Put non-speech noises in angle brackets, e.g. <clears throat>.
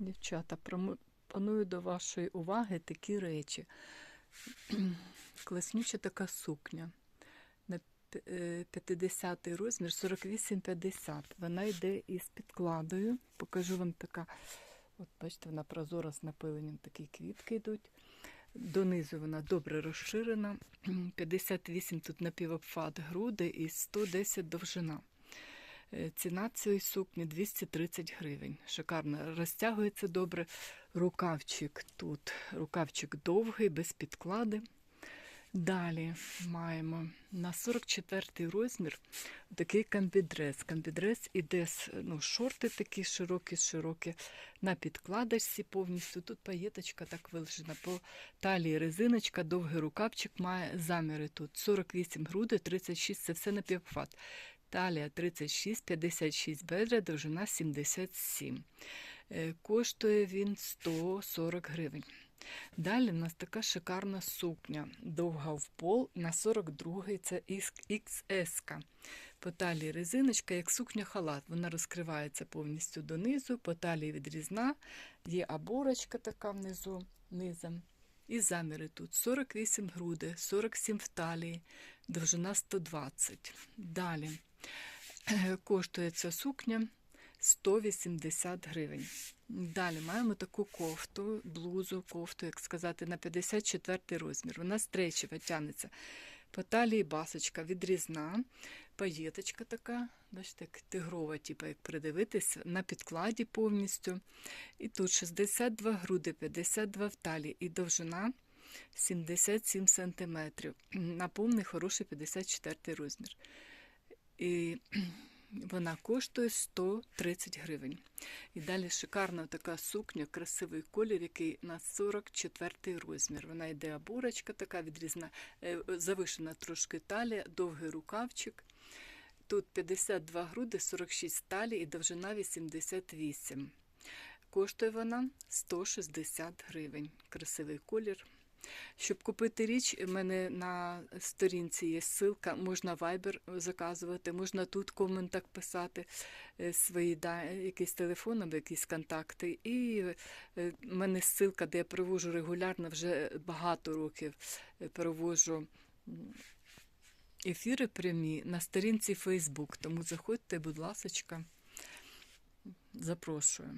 Дівчата, пропоную до вашої уваги такі речі. <clears throat> Класнюча така сукня. На п- е, 50 розмір 48-50. Вона йде із підкладою. Покажу вам така. От бачите, вона прозора з напиленням такі квітки йдуть. Донизу вона добре розширена. <clears throat> 58 тут напівобфат груди і 110 довжина. Е, Ціна цієї сукні 230 гривень. Шикарно розтягується добре. Рукавчик тут. Рукавчик довгий, без підклади. Далі маємо на 44 розмір такий камбідрес. Камбідрес іде з ну, шорти такі широкі, широкі, на підкладочці повністю. Тут паєточка так вилежена. По талії резиночка, довгий рукавчик має заміри тут. 48 груди, 36 це все на напівфат. Талія 36, 56 бедра, довжина 77. Е, Коштує він 140 гривень. Далі в нас така шикарна сукня, довга в пол, на 42-й це XS. По талії резиночка, як сукня халат. Вона розкривається повністю донизу, по талії відрізна, є оборочка така внизу, низом. І заміри тут 48 груди, 47 в талії, довжина 120. Далі коштує ця сукня 180 гривень. Далі маємо таку кофту, блузу, кофту, як сказати, на 54 розмір. Вона стречева тягнеться. По талії басочка відрізна, паєточка така, бачите, як тигрова, типу, як придивитись, на підкладі повністю. І тут 62 груди, 52 в талії і довжина 77 см. На повний хороший 54 розмір. І вона коштує 130 гривень. І далі шикарна така сукня, красивий колір, який на 44 розмір. Вона йде оборочка така відрізна, е, завишена трошки талія, довгий рукавчик. Тут 52 груди, 46 талії і довжина 88. Коштує вона 160 гривень. Красивий колір. Щоб купити річ, у мене на сторінці є ссылка, можна Viber заказувати, можна тут в коментах писати е, свої да, якийсь телефон або якісь контакти. І е, в мене ссылка, де я привожу регулярно, вже багато років е, привожу м, ефіри прямі на сторінці Facebook. Тому заходьте, будь ласка, запрошую.